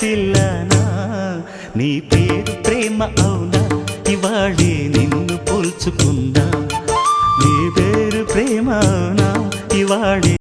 తుంటరి నీ పేరు ప్రేమ అవునా? ఇవాళే నిన్ను పోల్చుకున్నా. నీ పేరు ప్రేమ అవునా? ఇవాళే